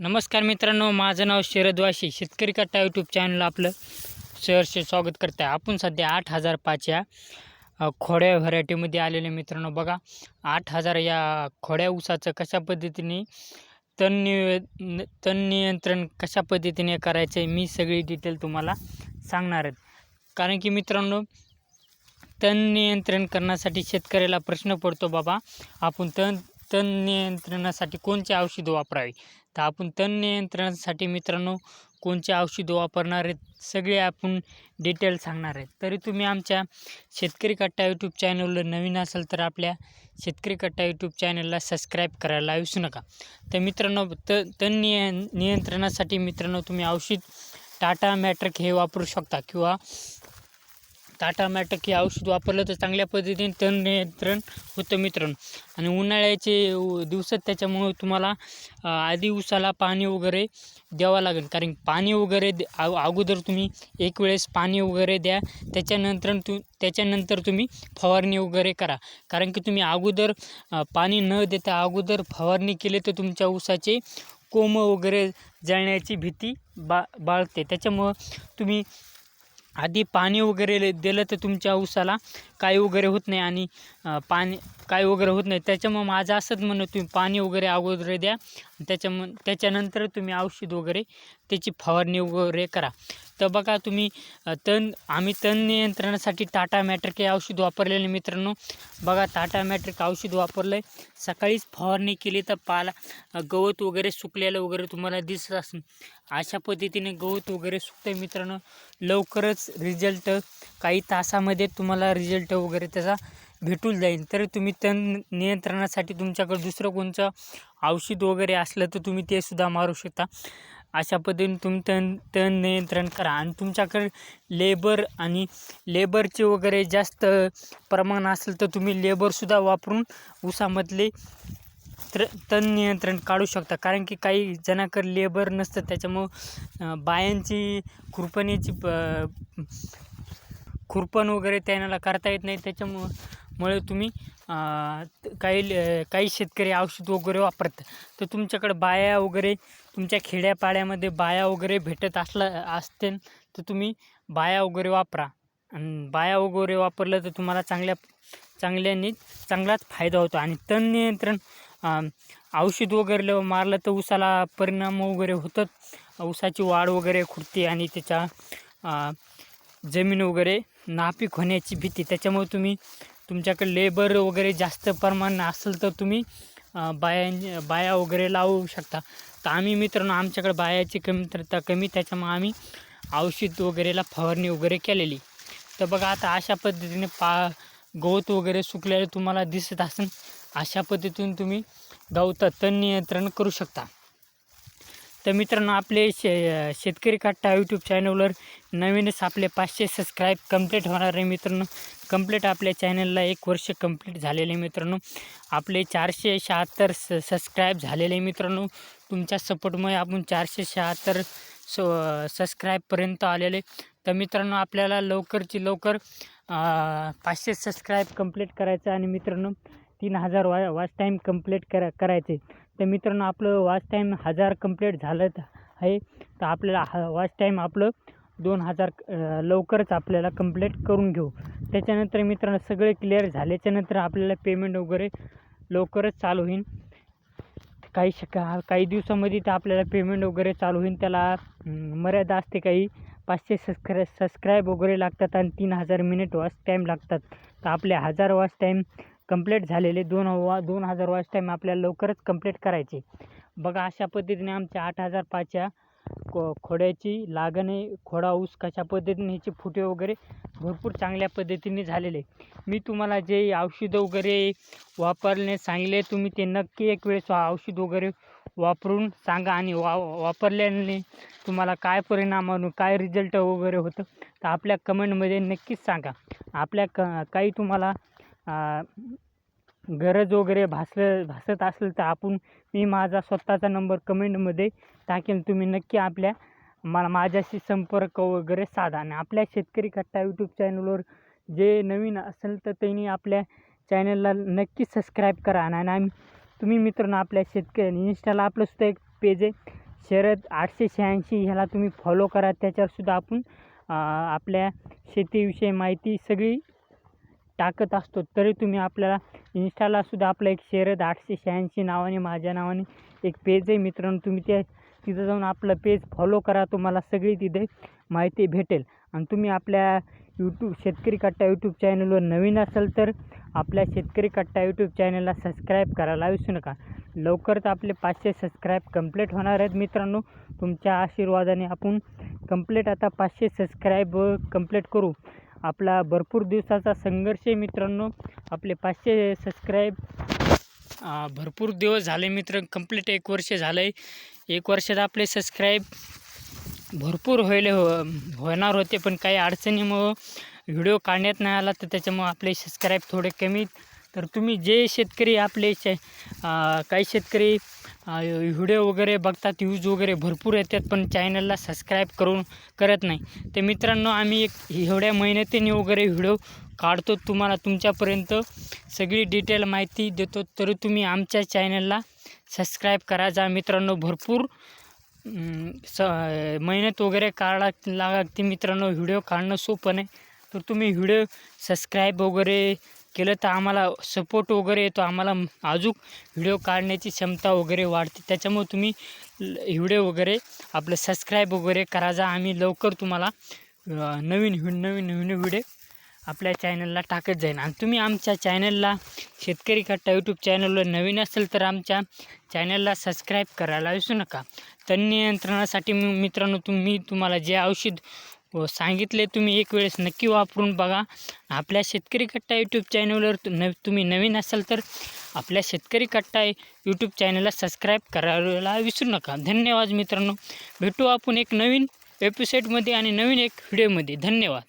नमस्कार मित्रांनो माझं नाव शरद वाशी शेतकरी कट्टा यूट्यूब चॅनल आपलं सहर्ष स्वागत करत आहे आपण सध्या आठ हजार पाच या खोड्या व्हरायटीमध्ये आलेले मित्रांनो. बघा आठ हजार या खोड्या ऊसाचं कशा पद्धतीने तण निय तण नियंत्रण कशा पद्धतीने करायचं आहे मी सगळी डिटेल तुम्हाला सांगणार आहेत कारण की मित्रांनो तण नियंत्रण करण्यासाठी शेतकऱ्याला प्रश्न पडतो बाबा आपण तण तण नियंत्रणासाठी कोणते औषध वापरावे? तर आपण तण नियंत्रणासाठी मित्रांनो कोणते औषध वापरणार आहेत सगळे आपण डिटेल सांगणार आहेत. तरी तुम्ही आमच्या शेतकरी कट्टा यूट्यूब चॅनलवर नवीन असाल तर आपल्या शेतकरी कट्टा यूट्यूब चॅनलला सबस्क्राईब करायला विसरू नका. तर मित्रांनो त तण निय नियंत्रणासाठी मित्रांनो तुम्ही औषध टाटा मॅट्रिक हे वापरू शकता किंवा टाटा मॅटक हे औषध वापरलं तर चांगल्या पद्धतीने तण नियंत्रण होतं मित्रांनो. आणि उन्हाळ्याचे दिवसात त्याच्यामुळे तुम्हाला आधी उसाला पाणी वगैरे द्यावं लागेल. कारण पाणी वगैरे अगोदर तुम्ही एक वेळेस पाणी वगैरे द्या त्याच्यानंतर तु त्याच्यानंतर तुम्ही फवारणी वगैरे करा. कारण की तुम्ही अगोदर पाणी न देता अगोदर फवारणी केली तर तुमच्या ऊसाचे कोंब वगैरे जळण्याची भीती बा बाळगते. त्याच्यामुळं तुम्ही आधी पाणी वगैरे दिलं तर तुमच्या ऊसाला काही वगैरे होत नाही आणि पाणी काही वगैरे होत नाही. त्याच्यामुळं माझं असंच म्हणणं तुम्ही पाणी वगैरे अगोदर द्या. त्याच्याम त्याच्यानंतर तुम्ही औषध वगैरे त्याची फवारणी वगैरे करा. तर बघा तुम्ही तण आम्ही तण नियंत्रणासाठी टाटा मॅट्रिक हे औषध वापरलेले मित्रांनो. बघा टाटा मॅट्रिक औषध वापरलं आहे सकाळीच फवारणी केली तर पाला गवत वगैरे सुकलेलं वगैरे तुम्हाला दिसत असेल. अशा पद्धतीने गवत वगैरे सुकतं मित्रांनो. लवकरच रिझल्ट काही तासामध्ये तुम्हाला रिझल्ट वगैरे त्याचा भेटून जाईल. तर तुम्ही तण नियंत्रणासाठी तुमच्याकडे दुसरं कोणचं औषध वगैरे असलं तर तुम्ही ते सुद्धा मारू शकता. अशा पद्धतीने तुम्ही तण तण नियंत्रण करा. आणि तुमच्याकडे लेबर आणि लेबरचे वगैरे जास्त प्रमाण असेल तर तुम्ही लेबरसुद्धा वापरून ऊसामधले तर तण नियंत्रण काढू शकता. कारण की काही जणाकडे लेबर नसतं त्याच्यामुळं बायांची खुरपणीची खुरपण वगैरे त्यांना करता येत नाही. त्याच्यामुळं मुळे तुम्ही काही काही शेतकरी औषध वगैरे वापरतात तर तुमच्याकडे बाया वगैरे तुमच्या खेड्यापाड्यामध्ये बाया वगैरे भेटत असला असतील तर तुम्ही बाया वगैरे वापरा. आणि बाया वगैरे वापरलं तर तुम्हाला चांगल्या चांगल्याने चांगलाच फायदा होतो. आणि तण नियंत्रण औषध वगैरे ल- मारलं तर ऊसाला परिणाम वगैरे होतात. ऊसाची वाढ वगैरे खुडते आणि त्याच्या जमीन वगैरे नापीक होण्याची भीती. त्याच्यामुळे तुम्ही तुमच्याकडे लेबर वगैरे जास्त प्रमाण असेल तर तुम्ही बाया बाया वगैरे लावू शकता. तर आम्ही मित्रांनो आमच्याकडे बायाची कमतरता कमी त्याच्यामुळे आम्ही औषध वगैरेला फवारणी वगैरे केलेली. तर बघा आता अशा पद्धतीने पा गवत वगैरे सुकलेलं तुम्हाला दिसत असेल अशा पद्धतीने तुम्ही गवतात तण नियंत्रण करू शकता. तर मित्रांनो आपले शे शेतकरी काट्टा यूट्यूब चॅनलवर नवीनच आपले पाचशे सबस्क्राईब कंप्लीट होणार आहे मित्रांनो. कंप्लीट आपल्या चॅनलला एक वर्ष कंप्लीट झालेले मित्रांनो. आपले चारशे शहात्तर स सबस्क्राईब झालेले मित्रांनो. तुमच्या सपोर्टमुळे आपण चारशे शहात्तर स सबस्क्राईबपर्यंत आलेले तर मित्रांनो आपल्याला लवकरची लवकर पाचशे सबस्क्राईब कंप्लीट करायचं आणि मित्रांनो तीन हजार वा वाच टाईम कंप्लीट करा करायचे तर मित्रांनो आपलं वॉच टाईम हजार कंप्लीट झालं आहे. तर आपल्याला हा वॉच टाईम आपलं दोन हजार लवकरच आपल्याला कंप्लीट करून घेऊ. त्याच्यानंतर मित्रांनो सगळे क्लिअर झाल्याच्यानंतर आपल्याला पेमेंट वगैरे लवकरच चालू होईल. काही शका काही दिवसामध्ये तर आपल्याला पेमेंट वगैरे चालू होईल. त्याला मर्यादा असते काही. पाचशे सबस्क्राय सबस्क्राईब वगैरे लागतात आणि तीन हजार मिनिट वॉच टाईम लागतात. तर आपले हजार वॉच टाईम कंप्लीट झालेले दोन वा दोन हजार वॉच टाईम आपल्याला लवकरच कंप्लीट करायचे. बघा अशा पद्धतीने आमच्या आठ हजार पाचच्या खो खोड्याची लागणे खोडा ऊस कशा पद्धतीने ह्याचे फुटे वगैरे भरपूर चांगल्या पद्धतीने झालेले. मी तुम्हाला जे औषधं वगैरे वापरणे सांगितले तुम्ही ते नक्की एक वेळेस औषध वगैरे वापरून सांगा आणि वा वापरल्याने तुम्हाला काय परिणाम आणि काय रिझल्ट वगैरे होतं तर आपल्या कमेंटमध्ये नक्कीच सांगा. आपल्या क काही तुम्हाला गरज वगैरे भासलं भासत असेल तर आपण मी माझा स्वतःचा नंबर कमेंटमध्ये टाकेल तुम्ही नक्की आपल्या मला माझ्याशी संपर्क वगैरे साधा. आणि आपल्या शेतकरी कट्टा यूट्यूब चॅनलवर जे नवीन असेल तर त्यांनी आपल्या चॅनलला नक्की सबस्क्राईब करा. आणि आम्ही तुम्ही मित्रांनो आपल्या शेतकरी इन्स्टाला आपलं सुद्धा एक पेज आहे. शरद आठशे शहाऐंशी ह्याला तुम्ही फॉलो करा. त्याच्यावरसुद्धा आपण आपल्या शेतीविषयी माहिती सगळी टाकत असतो तरी तुम्ही आपल्याला इन्स्टाला सुद्धा आपलं एक शरद आठशे शहाऐंशी नावाने माझ्या नावाने एक पेज आहे. मित्रांनो तुम्ही ते तिथं जाऊन आपलं पेज फॉलो करा तुम्हाला सगळी तिथे माहिती भेटेल. आणि तुम्ही आपल्या यूट्यूब शेतकरी कट्टा यूट्यूब चॅनलवर नवीन असाल तर आपल्या शेतकरी कट्टा यूट्यूब चॅनलला सबस्क्राईब करायला विसरू नका. लवकरच आपले पाचशे सबस्क्राईब कंप्लीट होणार आहेत मित्रांनो. तुमच्या आशीर्वादाने आपण कंप्लीट आता पाचशे सबस्क्राईब कंप्लीट करू. आपला भरपूर दिवसाचा संघर्ष आहे मित्रांनो. आपले पाचशे सबस्क्राईब भरपूर दिवस झाले मित्र कंप्लीट एक वर्ष झालं आहे एक वर्षात आपले सबस्क्राईब भरपूर व्हायले हो होणार होते पण काही अडचणीमुळं व्हिडिओ काढण्यात नाही आला तर त्याच्यामुळं आपले सबस्क्राईब थोडे कमी. तर तुम्ही जे शेतकरी आपले शे काही शेतकरी व्हिडिओ वगैरे बघतात व्ह्यूज वगैरे भरपूर येतात पण चॅनलला सबस्क्राईब करून करत नाही. तर मित्रांनो आम्ही एक एवढ्या मेहनतीने वगैरे व्हिडिओ काढतो तुम्हाला तुमच्यापर्यंत सगळी डिटेल माहिती देतो तरी तुम्ही आमच्या चॅनलला सबस्क्राईब करा. जा मित्रांनो भरपूर स मेहनत वगैरे काढा लागते मित्रांनो व्हिडिओ काढणं सोपं नाही. तर तुम्ही व्हिडिओ सबस्क्राईब वगैरे केलं तर आम्हाला सपोर्ट वगैरे येतो. आम्हाला अजून व्हिडिओ काढण्याची क्षमता वगैरे वाढते. त्याच्यामुळे तुम्ही व्हिडिओ वगैरे आपलं सबस्क्राईब वगैरे करा. जा आम्ही लवकर तुम्हाला नवीन व्हि- नवीन नवीन व्हिडिओ आपल्या चॅनलला टाकत जाईन. आणि तुम्ही आमच्या चॅनलला शेतकरी कट्टा यूट्यूब चॅनलवर नवीन असेल तर आमच्या चॅनलला सबस्क्राईब करायला विसरू नका. तण नियंत्रणासाठी मी मित्रांनो तुम्ही तुम्हाला जे औषध व सांगितले तुम्ही एक वेळेस नक्की वापरून बघा. आपल्या शेतकरी कट्टा यूट्यूब चॅनलवर तु- न तुम्ही नवीन असाल तर आपल्या शेतकरी कट्टा यूट्यूब चॅनलला सबस्क्राईब करायला विसरू नका. धन्यवाद मित्रांनो. भेटू आपण एक नवीन वेबसाईटमध्ये आणि नवीन एक व्हिडिओमध्ये धन्यवाद.